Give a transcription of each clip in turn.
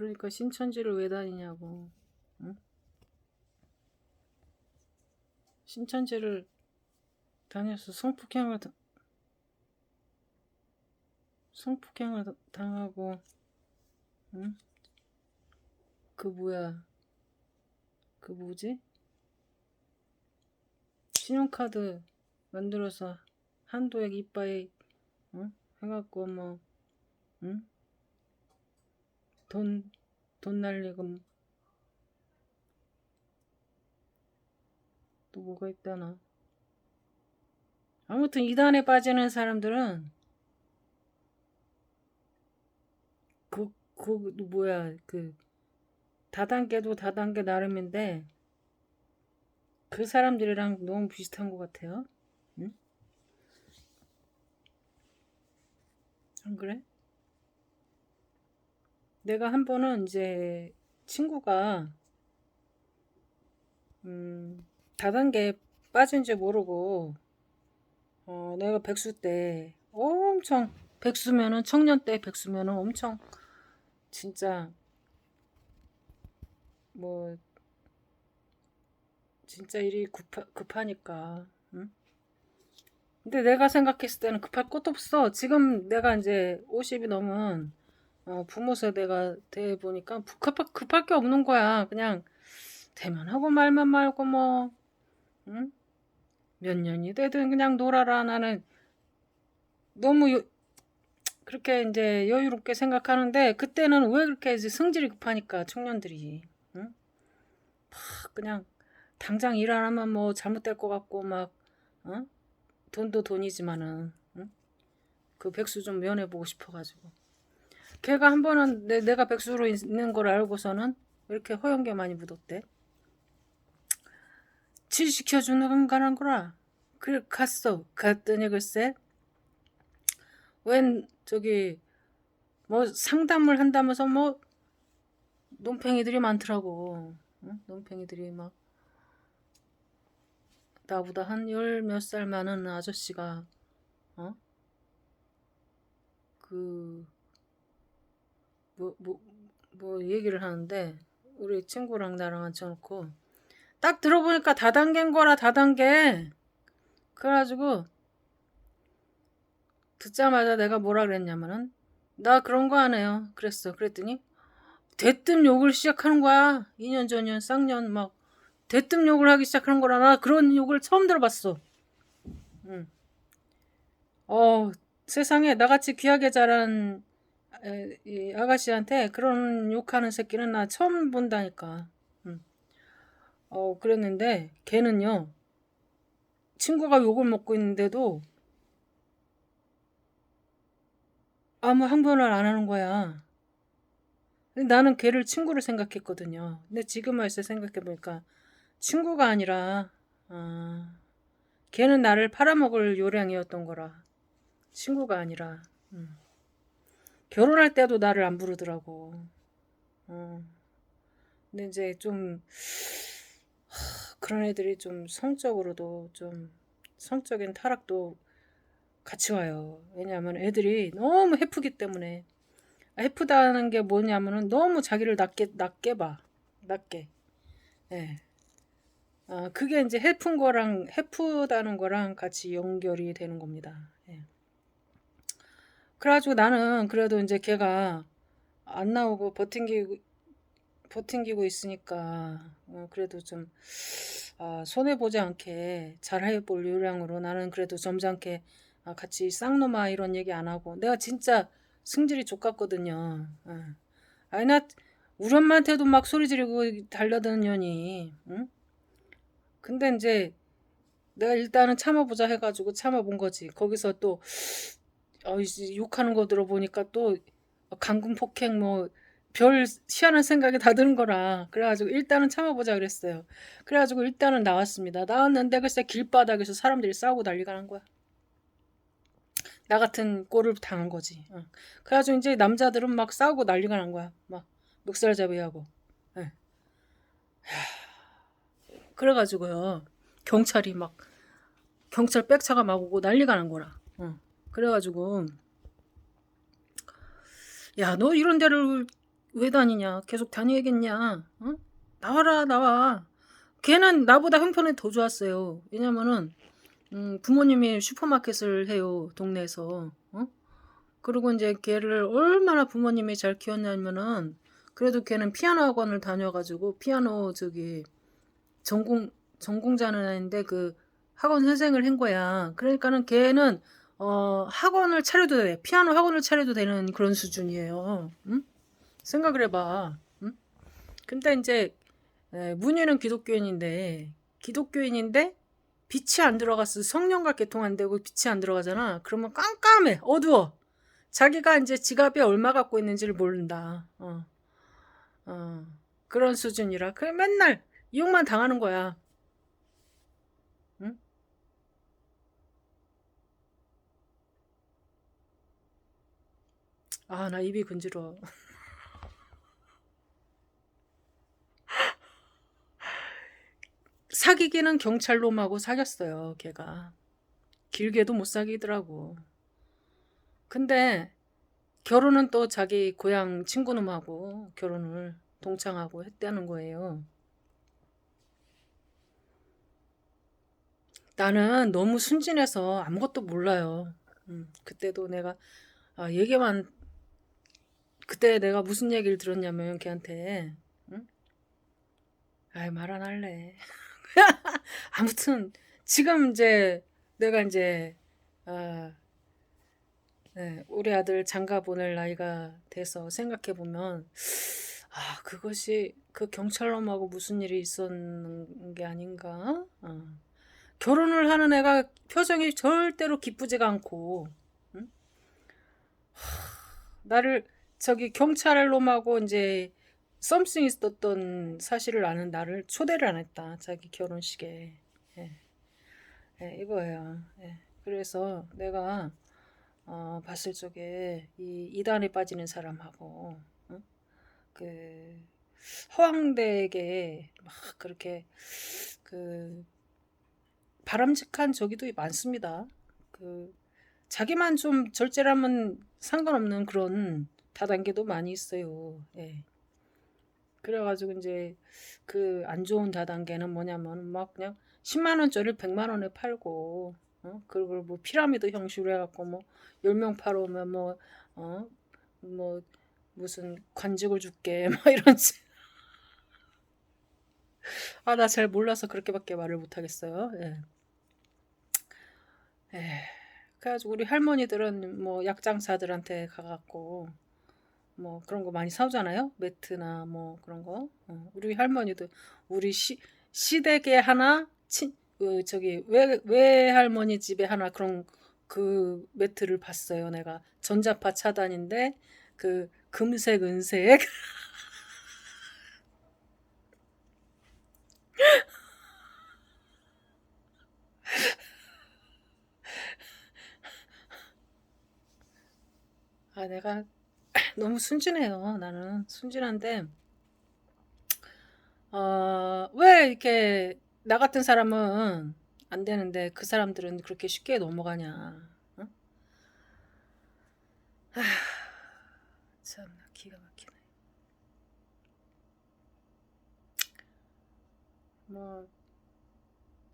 그러니까 신천지를 왜 다니냐고. 응? 신천지를 다녀서 성폭행을 다- 성폭행을 다- 당하고 응? 그 뭐야 그 뭐지? 신용카드 만들어서 한도액 이빠이 응? 해갖고 뭐 응? 돈, 돈 날리고 또 뭐가 있다나 아무튼 이단에 빠지는 사람들은 그, 그 뭐야 그 다단계도 다단계 나름인데 그 사람들이랑 너무 비슷한 것 같아요. 응? 안 그래? 내가 한 번은 이제 친구가 음, 다단계 빠진 지 모르고 어, 내가 백수 때 엄청 백수면은 청년 때 백수면은 엄청 진짜 뭐 진짜 일이 급하, 급하니까 응? 근데 내가 생각했을 때는 급할 것도 없어 지금 내가 이제 50이 넘은 어, 부모 세대가 돼 보니까 급할, 급할 게 없는 거야 그냥 대면하고 말만 말고 뭐 응? 몇 년이 되든 그냥 놀아라 나는 너무 요- 그렇게 이제 여유롭게 생각하는데 그때는 왜 그렇게 이제 성질이 급하니까 청년들이 응? 막 그냥 당장 일 안 하면 뭐 잘못될 것 같고 막 어? 돈도 돈이지만은 응? 그 백수 좀 면해 보고 싶어가지고 걔가 한 번은 내, 내가 백수로 있는 걸 알고서는 왜 이렇게 허영게 많이 묻었대 치 시켜주는 가는 거라 그래 갔어 갔더니 글쎄 웬 저기 뭐 상담을 한다면서 뭐 논팽이들이 많더라고 응? 논팽이들이 막 나보다 한 열 몇 살 많은 아저씨가 어? 그 뭐, 뭐, 뭐 얘기를 하는데 우리 친구랑 나랑 앉혀놓고 딱 들어보니까 다단계인 거라 다단계 그래가지고 듣자마자 내가 뭐라 그랬냐면은 나 그런 거 안 해요. 그랬어. 그랬더니 대뜸 욕을 시작하는 거야. 2년 전이면 쌍년 막 대뜸 욕을 하기 시작하는 거라 나 그런 욕을 처음 들어봤어. 응. 어 세상에 나같이 귀하게 자란 에, 이 아가씨한테 그런 욕하는 새끼는 나 처음 본다니까 응. 어 그랬는데 걔는요 친구가 욕을 먹고 있는데도 아무 항변을 안 하는 거야. 나는 걔를 친구로 생각했거든요. 근데 지금 와서 생각해보니까 친구가 아니라, 아, 걔는 나를 팔아먹을 요량이었던 거라. 친구가 아니라, 음. 결혼할 때도 나를 안 부르더라고. 어. 근데 이제 좀, 하, 그런 애들이 좀 성적으로도 좀, 성적인 타락도 같이 와요. 왜냐하면 애들이 너무 해프기 때문에. 해프다는 게 뭐냐면은 너무 자기를 낮게, 낮게 봐. 낮게. 예. 아, 그게 이제 해픈 거랑, 해프다는 거랑 같이 연결이 되는 겁니다. 예. 그래가지고 나는 그래도 이제 걔가 안 나오고 버팅기고, 버팅기고 있으니까, 어, 그래도 좀, 아, 손해 보지 않게 잘 해 볼 요량으로 나는 그래도 점잖게 아, 같이 쌍놈아 이런 얘기 안 하고 내가 진짜 승질이 족같거든요. 예. 아니 나 우리 엄마한테도 막 소리 지르고 달려드는 년이 응? 근데 이제 내가 일단은 참아 보자 해 가지고 참아 본 거지. 거기서 또 어, 이제 욕하는 거 들어보니까 또 강군 폭행 뭐 별 희한한 생각이 다 드는 거라 그래가지고 일단은 참아보자 그랬어요. 그래가지고 일단은 나왔습니다. 나왔는데 글쎄 길바닥에서 사람들이 싸우고 난리가 난 거야. 나 같은 꼴을 당한 거지. 어. 그래가지고 이제 남자들은 막 싸우고 난리가 난 거야. 막 멱살잡이하고. 예. 하, 그래가지고요. 경찰이 막 경찰 백차가 막 오고 난리가 난 거라. 어. 그래가지고 야 너 이런 데를 왜 다니냐? 계속 다녀야겠냐? 어? 나와라 나와. 걔는 나보다 형편이 더 좋았어요. 왜냐면은 음, 부모님이 슈퍼마켓을 해요 동네에서. 어? 그리고 이제 걔를 얼마나 부모님이 잘 키웠냐면은 그래도 걔는 피아노 학원을 다녀가지고 피아노 저기 전공 전공자는 아닌데 그 학원 선생을 한 거야. 그러니까는 걔는 어 학원을 차려도 돼. 피아노 학원을 차려도 되는 그런 수준이에요. 응? 생각을 해봐. 응? 근데 이제 에, 문희는 기독교인인데 기독교인인데 빛이 안 들어갔어. 성령과 개통 안 되고 빛이 안 들어가잖아. 그러면 깜깜해. 어두워. 자기가 이제 지갑에 얼마 갖고 있는지를 모른다. 어. 어. 그런 수준이라. 그 맨날 이용만 당하는 거야. 아, 나 입이 근지러워. 사귀기는 경찰놈하고 사귀었어요, 걔가. 길게도 못 사귀더라고. 근데 결혼은 또 자기 고향 친구놈하고 결혼을 동창하고 했다는 거예요. 나는 너무 순진해서 아무것도 몰라요. 음, 그때도 내가 아, 얘기만 그때 내가 무슨 얘기를 들었냐면 걔한테 응? 아이 말 안 할래. 아무튼 지금 이제 내가 이제 아, 네, 우리 아들 장가 보낼 나이가 돼서 생각해 보면 아 그것이 그 경찰놈하고 무슨 일이 있었는 게 아닌가? 어. 결혼을 하는 애가 표정이 절대로 기쁘지가 않고 응? 나를 저기 경찰놈하고 이제 썸씽 있었던 사실을 아는 나를 초대를 안 했다. 자기 결혼식에. 예. 예, 이거예요. 예. 그래서 내가 어, 봤을 적에 이 이단에 빠지는 사람하고 어? 그 허황되게 막 그렇게 그 바람직한 저기도 많습니다. 그 자기만 좀 절제라면 상관없는 그런 다단계도 많이 있어요. 예. 그래가지고 이제 그 안 좋은 다단계는 뭐냐면 막 그냥 10만 원짜리를 100만 원에 팔고 어? 그리고 뭐 피라미드 형식으로 해갖고 뭐 10명 팔아오면 뭐 어? 뭐 무슨 관직을 줄게 뭐 이런 아 나 잘 몰라서 그렇게밖에 말을 못하겠어요. 예. 에 그래가지고 우리 할머니들은 뭐 약장사들한테 가갖고 뭐 그런 거 많이 사오잖아요. 매트나 뭐 그런 거. 어, 우리 할머니도 우리 시 시댁에 하나 친그 저기 외 외할머니 집에 하나 그런 그 매트를 봤어요. 내가 전자파 차단인데 그 금색 은색 아 내가 너무 순진해요. 나는 순진한데 어, 왜 이렇게 나 같은 사람은 안 되는데 그 사람들은 그렇게 쉽게 넘어가냐? 어? 아, 참나 기가 막히네. 뭐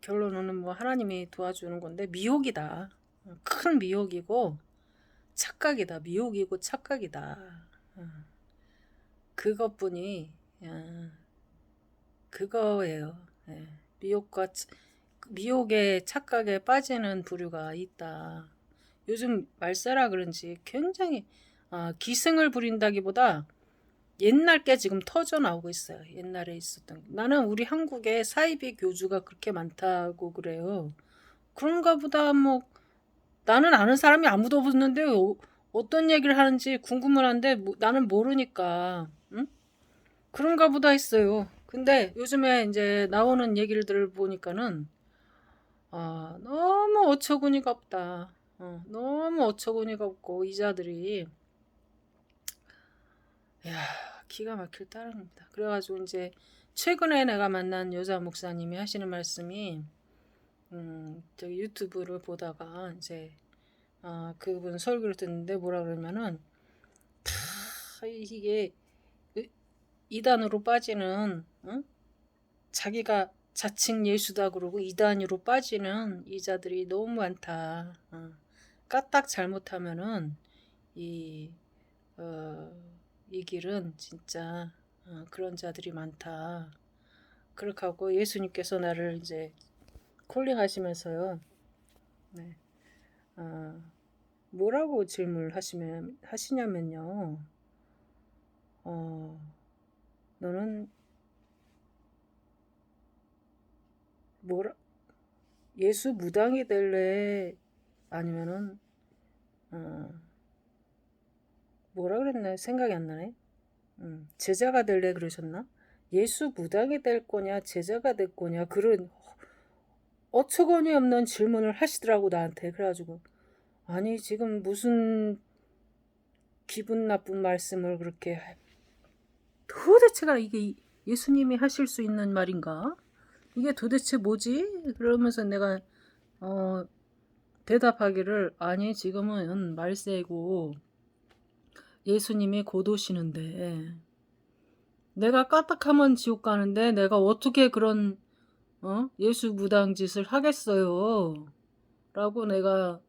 결론은 뭐 하나님이 도와주는 건데 미혹이다. 큰 미혹이고 착각이다. 미혹이고 착각이다. 어. 그것뿐이 야, 그거예요. 예. 미혹과 미혹의 착각에 빠지는 부류가 있다. 요즘 말세라 그런지 굉장히 아, 기승을 부린다기보다 옛날 게 지금 터져 나오고 있어요. 옛날에 있었던. 나는 우리 한국에 사이비 교주가 그렇게 많다고 그래요. 그런가 보다 뭐 나는 아는 사람이 아무도 없는데 어, 떤 얘기를 하는지 궁금은 한데 뭐, 나는 모르니까 응? 그런가 보다 했어요. 근데 요즘에 이제 나오는 얘기를 보니까는 아, 너무 어처구니가 없다. 어, 너무 어처구니가 없고 이자들이 야 기가 막힐 따름입니다. 그래가지고 이제 최근에 내가 만난 여자 목사님이 하시는 말씀이 음, 저 유튜브를 보다가 이제 아, 그분 설교를 듣는데 뭐라 그러면은 다 이게 이단으로 빠지는 응? 자기가 자칭 예수다 그러고 이단으로 빠지는 이자들이 너무 많다. 어. 까딱 잘못하면은 이, 어, 이 길은 진짜 어, 그런 자들이 많다. 그렇게 하고 예수님께서 나를 이제 콜링 하시면서요. 네. 어, 뭐라고 질문을 하시면 하시냐면요. 어, 너는 뭐라 예수 무당이 될래 아니면은 어, 뭐라 그랬나 생각이 안 나네. 음, 제자가 될래 그러셨나? 예수 무당이 될 거냐 제자가 될 거냐 그런 어처구니 없는 질문을 하시더라고 나한테 그래가지고 아니 지금 무슨 기분 나쁜 말씀을 그렇게 하- 도대체가 이게 예수님이 하실 수 있는 말인가? 이게 도대체 뭐지? 그러면서 내가 어 대답하기를 아니 지금은 말세고 예수님이 곧 오시는데 내가 까딱하면 지옥 가는데 내가 어떻게 그런 어? 예수 무당 짓을 하겠어요? 라고 내가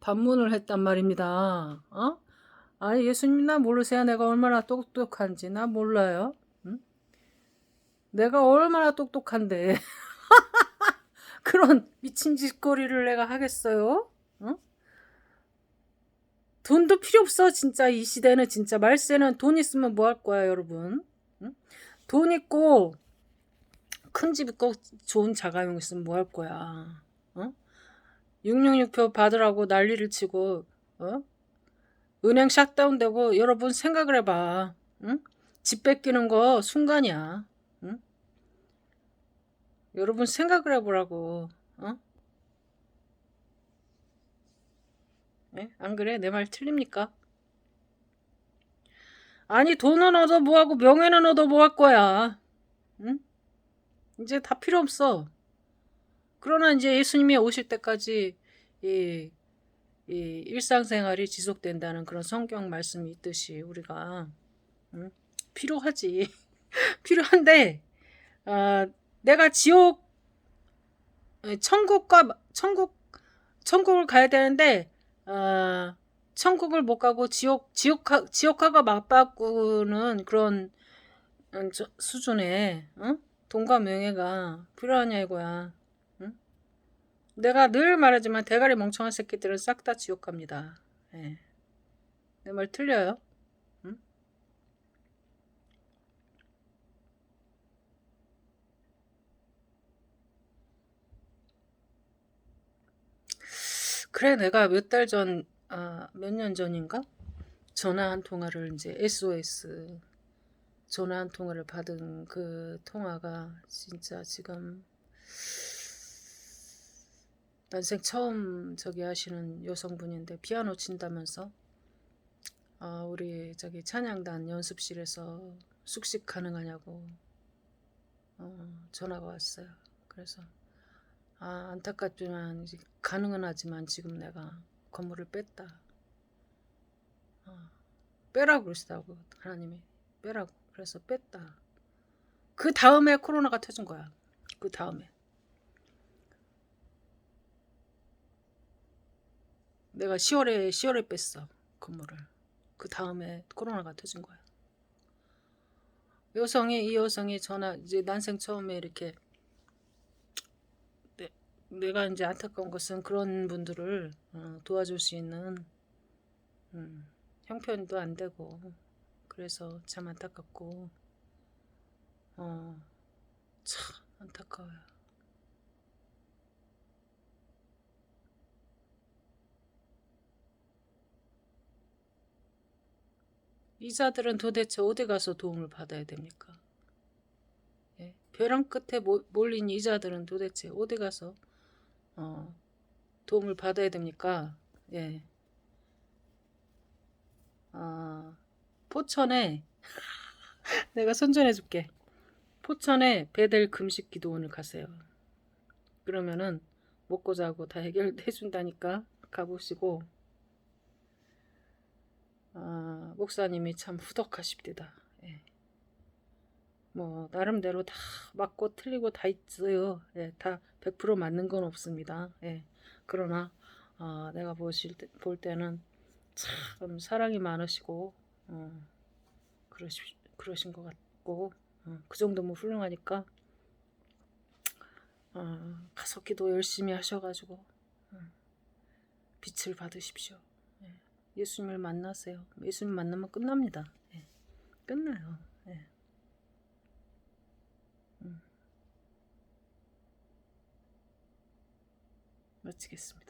반문을 했단 말입니다. 어? 아니 예수님 나 모르세요? 내가 얼마나 똑똑한지 나 몰라요. 응? 내가 얼마나 똑똑한데 그런 미친 짓거리를 내가 하겠어요? 응? 돈도 필요 없어 진짜 이 시대는 진짜 말세는 돈 있으면 뭐 할 거야 여러분 응? 돈 있고 큰집 있고 좋은 자가용 있으면 뭐 할 거야 어? 666표 받으라고 난리를 치고 어? 은행 샷다운 되고 여러분 생각을 해봐 응? 집 뺏기는 거 순간이야 응? 여러분 생각을 해보라고 어? 예? 안 그래? 내 말 틀립니까? 아니 돈은 얻어 뭐하고 명예는 얻어 뭐 할 거야 응? 이제 다 필요 없어 그러나 이제 예수님이 오실 때까지 이, 이 일상생활이 지속된다는 그런 성경 말씀이 있듯이 우리가 응? 필요하지 필요한데 아, 내가 지옥 천국과 천국 천국을 가야 되는데 아, 천국을 못 가고 지옥 지옥하 지옥하고 맞바꾸는 그런 음, 저- 수준의 응? 돈과 명예가 필요하냐 이거야. 응? 내가 늘 말하지만 대가리 멍청한 새끼들은 싹 다 지옥 갑니다. 예. 내 말 틀려요? 응? 그래 내가 몇 달 전, 아, 몇 년 전인가? 전화 한 통화를 이제 SOS 전화 한 통화를 받은 그 통화가 진짜 지금 난생 처음 저기 하시는 여성분인데 피아노 친다면서 아, 우리 저기 찬양단 연습실에서 숙식 가능하냐고 어, 전화가 왔어요. 그래서 아, 안타깝지만 가능은 하지만 지금 내가 건물을 뺐다. 어, 빼라고 그러시다고 하나님이 빼라고. 그래서 뺐다. 그 다음에 코로나가 터진 거야. 그 다음에. 내가 10월에 10월에 뺐어 건물을. 그 다음에 코로나가 터진 거야. 여성이 이 여성이 전화 이제 난생 처음에 이렇게 내, 내가 이제 안타까운 것은 그런 분들을 어, 도와줄 수 있는 음, 형편도 안 되고 그래서 참 안타깝고 어, 참 안타까워요. 이자들은 도대체 어디 가서 도움을 받아야 됩니까? 예? 벼랑 끝에 모- 몰린 이자들은 도대체 어디 가서 어, 도움을 받아야 됩니까? 예. 포천에 내가 선전해 줄게. 포천에 베델 금식 기도원을 가세요. 그러면은 먹고 자고 다 해결해 준다니까 가보시고 아, 목사님이 참 후덕하십니다. 예. 뭐 나름대로 다 맞고 틀리고 다 있어요. 예, 다100% 맞는 건 없습니다. 예. 그러나 어, 내가 보실 때, 볼 때는 참 사랑이 많으시고 어, 그러시 그러신 것 같고 어, 그 정도면 훌륭하니까 어, 가서 기도 열심히 하셔가지고 어, 빛을 받으십시오. 예. 예수님을 만나세요. 예수님 만나면 끝납니다. 예. 끝나요. 예. 음. 마치겠습니다.